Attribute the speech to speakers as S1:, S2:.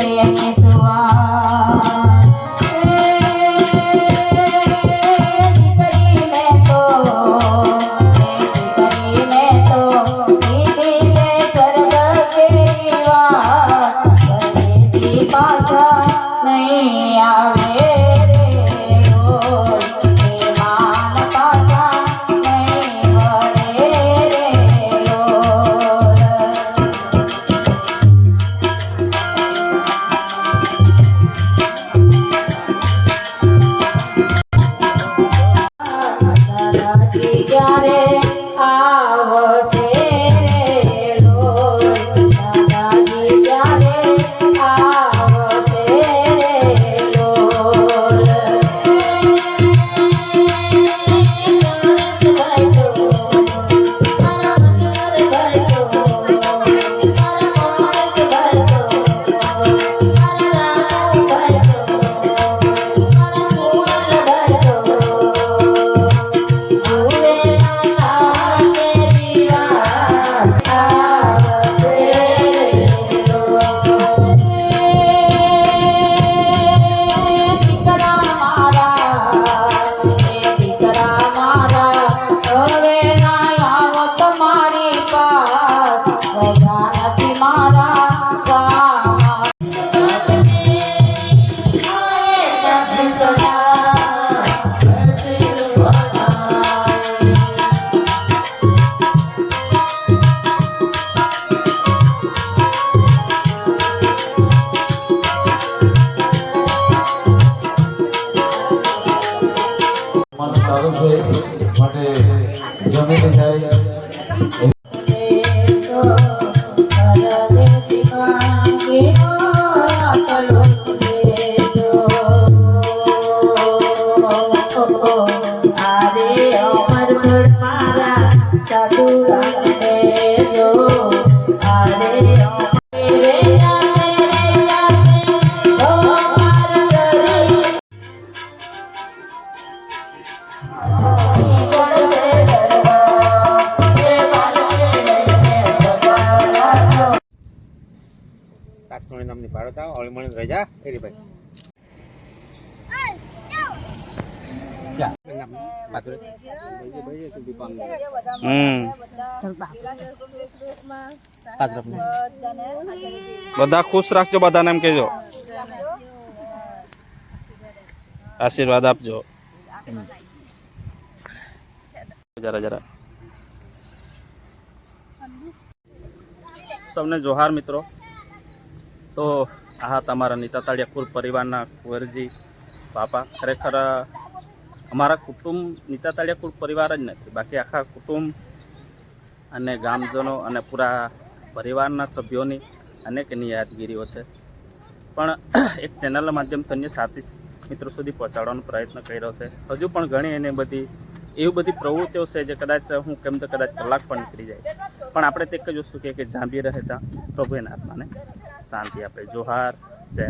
S1: Maria জমিতে যায়
S2: કાકસોણી નામની ભારત આવો. હળી રજા ફેરી ભાઈ.
S3: બધા ખુશ રાખજો, બધાને એમ કહેજો. આશીર્વાદ આપજો. જરા જરા. સૌને જોહાર મિત્રો. તો આ તમારા નીતા તાળિયા કુલ પરિવારના કુંવરજી બાપા ખરેખર અમારા કુટુંબ, નીતા તાળિયા કુલ પરિવાર જ નથી, બાકી આખા કુટુંબ અને ગામજનો અને પૂરા પરિવારના સભ્યોની અનેકની યાદગીરીઓ છે. પણ એક ચેનલના માધ્યમથી અન્ય સાથી મિત્રો સુધી પહોંચાડવાનો પ્રયત્ન કર્યો છે. હજુ પણ ઘણી એને બધી એવી બધી પ્રવૃત્તિઓ છે જે કદાચ હું કેમ તો કદાચ કલાક પણ નીકળી જાય. પણ આપણે તે જ જ વસ્તુ કે જાંબી રહેતા પ્રભુ એના આત્માને શાંતિ આપે. જોહાર, જય